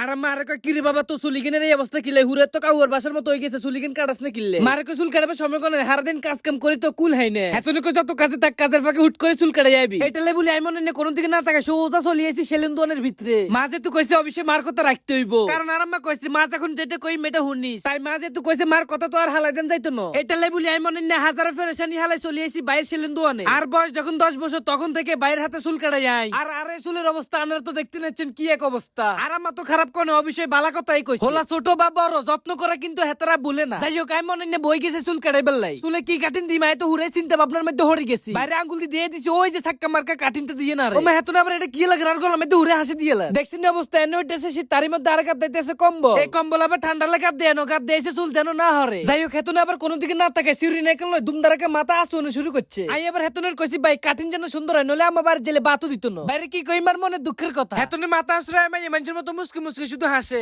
আর মারে কয় কিরে বাবা তো সুলিগিনের এই অবস্থা কিলে হুরে তো কাউর বাসার মতো হয়ে গেছে সুলিগিন কাটাস না কিনলে মারে কয় চুল কাটাবে সময় কোন হার দিন কাজ কাম করে তো কুল হাই না। হেতনে কয় যত কাজে তাক কাজের ফাঁকে হুট করে চুল কাটা যাবি এটা লে বলি আমি মনে নেই কোনো দিকে না থাকে সোজা চলে আইছি সেলেন দোয়ানের ভিতরে। মা যেহেতু কইছে অবশ্যই মার কথা রাখতে হইব। কারণ আর আম্মা কইছে মা যখন যেটা কই মেটা শুনিস। তাই মা যেহেতু কইছে মার কথা তো আর হালাই দেন যাইতো না। এটা লে বলি আমি মনে নেই হাজার ফেরেশানি হালাই চলে আইছি বাইরের সেলেন দোয়ানে আর বয়স যখন দশ বছর তখন থেকে বাইরের হাতে চুল কাটা যায় আর আর চুলের অবস্থা আনার তো দেখতে নাচ্ছেন কি এক অবস্থা। আর আমার তো খারাপ কোন অবশ্যই বালা কথাই কইছে। হোলা ছোট বা বড় যত্ন করা কিন্তু হেতারা বলে না। যাই হোক আমি মনে নেই বই গেছে চুল কাটাই বেলাই চুলে কি কাটিন দি মাই তো হুরে চিন্তা ভাবনার মধ্যে হরে গেছি। বাইরে আঙ্গুল দিয়ে দিছি ওই যে ছাক্কা মার্কা কাটিনতে দিয়ে না রে। ও হেতন আবার এটা কি লাগে? আর গলার মধ্যে হুরে হাসি দিয়ে লাগে। দেখছেন অবস্থা এনে উঠেছে সে তারই মধ্যে আর কাট দিতেছে কম্বল। এই কম্বল আবার ঠান্ডা লাগে দেয় কাট দিয়েছে চুল যেন না হরে। যাই হোক হেতন আবার কোনো দিকে না থাকে সিঁড়ি নাই কেন দুমদারাকে মাথা আসুনে শুরু করছে। আমি আবার হেতনের কইছি ভাই কাটিন যেন সুন্দর হয় নলে আমার জেলে বাতও দিত না। বাইরে কি কইমার মনে দুঃখের কথা? হেতনের মাথা আশ্রয় আমি মানুষের মতো মুসকি মুসকি শুধু হাসে।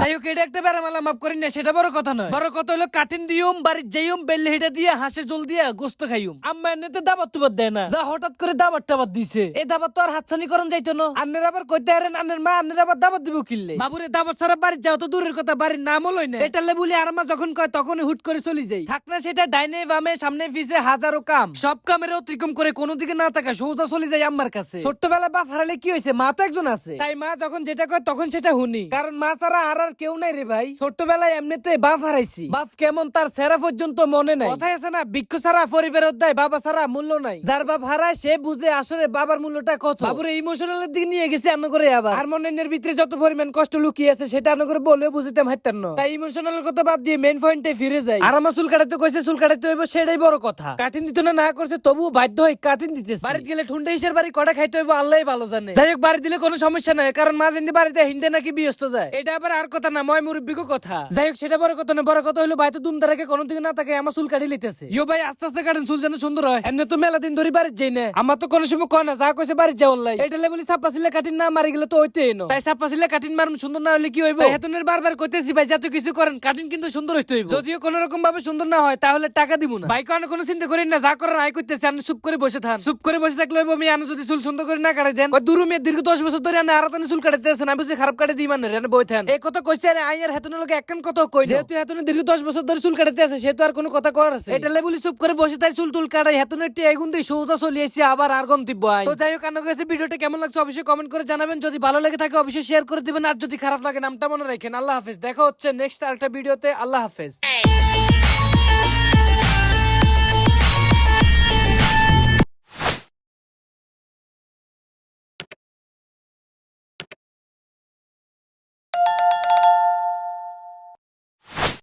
যাই হোক, এটা একটা বেড়ামালা, মাফ করি না, সেটা বড় কথা নয়। বড় কথা হলো কাঠিন দিউম, বাড়ির যাইম বেল্লে হেটা দিয়ে, হাসে জল দিয়া, গোস্ত খাইম আম্মা এমনিতে দাবাত তুবাত দেয় না। যা হঠাৎ করে দাবাত টাবাত দিছে। এই দাবাত তো আর হাতছানি করন যাইতো না। আন্নের আবার কইতে আরেন আন্নের মা, আন্নের আবার দাবাত দিব কিনলে? বাবুরে দাবাত সারা বাড়ি যাও তো দূরের কথা, বাড়ির নামও লই না। এটালে বলি আর মা যখন কয় তখন হুট করে চলে যাই। থাক না, সেটা ডাইনে, বামে, সামনে পিছে হাজারো কাম। সব কামের অতিক্রম করে কোনো দিকে না থাকা, সোজা চলে যাই আম্মার কাছে। ছোট্টবেলা বাপ হারালে কি হয়েছে? মা তো একজন আছে। তাই মা যখন যেটা কয়, তখন সেটা শুনি। কারণ মা ছাড়া আর আর কেউ নাই রে ভাই। ছোট্টবেলায় এমনিতে বাপ হারাইছি। বাপ কেমন তার সেরা পর্যন্ত মনে নাই। কথাই আছে না বৃক্ষ ছাড়া পরিবারের দেয় বাবা ছাড়া মূল্য নাই। যার বাপ হারায়, সে বুঝে আসলে বাবার মূল্যটা কত। বাবুরে ইমোশনালের দিকে নিয়ে গেছে আন্ন করে আবার। আর মনের ভিতরে যত পরিমাণ কষ্ট লুকিয়ে আছে, সেটা আন্ন করে বলে বুঝতে হাইতাম না। তাই ইমোশনালের কথা বাদ দিয়ে মেইন পয়েন্টে ফিরে যাই। আর আমার চুল কাটাতে কইছে, চুল কাটাতে হইব, সেটাই বড় কথা। কাটিন দিতে না না করছে, তবুও বাধ্য হয়ে কাটিন দিতেছে। বাড়িতে গেলে ঠুন্ডে হিসের বাড়ি কটা খাইতে হইব আল্লাহ ভালো জানে। যাই হোক, বাড়ি দিলে কোনো সমস্যা নাই, কারণ মা জিন্দি বাড়িতে হিন্দে নাকি বিয়স্ত যায়? এটা আবার আর কথা না ময় মুরব্বিকও কথা। যাই হোক সেটা বড় কথা না, বড় কথা হলো বাইতে দুম তারাকে কোনো দিকে না থাকে আমার চুল কাটি লিতেছে ইয়ো ভাই, আস্তে আস্তে কাটেন, চুল যেন সুন্দর হয়। এমনি তো মেলা দিন ধরে বাড়ির যাই না। আমার তো কোনো সময় কয় না, যা কইছে বাড়ির যাওয়ার লাই। এটা লেবলি সাপ্পা ছিলে কাটিন না মারি গেলে তো হইতে এনো তাই সাপ্পা ছিলে কাটিন মারুন, সুন্দর না হলে কি হইব? হেতনের বারবার কইতেছি, ভাই যত কিছু করেন, কাটিন কিন্তু সুন্দর হইতে হইব। যদিও কোনো রকম ভাবে সুন্দর না হয়, তাহলে টাকা দিব না। ভাই কোনো কোনো চিন্তা করেন না, যা করেন আই করতেছে আপনি চুপ করে বসে থান। চুপ করে বসে থাকলে হইব আমি আনো যদি চুল সুন্দর করে না কাটাই দেন। দূর মেয়ে দীর্ঘ দশ বছর ধরে আনে, আর চুল কাটাইতেছেন আমি বুঝি খারাপ কাটে দিই মানে রেনে এই কথা কইছে আরে আইয়ার হেতনের লোক একখান কথা কই যেহেতু হেতনে দীর্ঘ দশ বছর ধরে চুল কাটাতে আছে সেহেতু আর কোনো কথা করার আছে এটা লেবুলি চুপ করে বসে তাই চুল টুল কাটাই হেতনে একটি এগুন দিয়ে সোজা চলিয়েছি আবার আর গন্তব্য আই তো যাই হোক কান্না করেছে ভিডিওটা কেমন লাগছে অবশ্যই কমেন্ট করে জানাবেন। যদি ভালো লেগে থাকে অবশ্যই শেয়ার করে দিবেন। আর যদি খারাপ লাগে নামটা মনে রাখেন। আল্লাহ হাফেজ। দেখা হচ্ছে নেক্সট আরেকটা ভিডিওতে। আল্লাহ হাফেজ।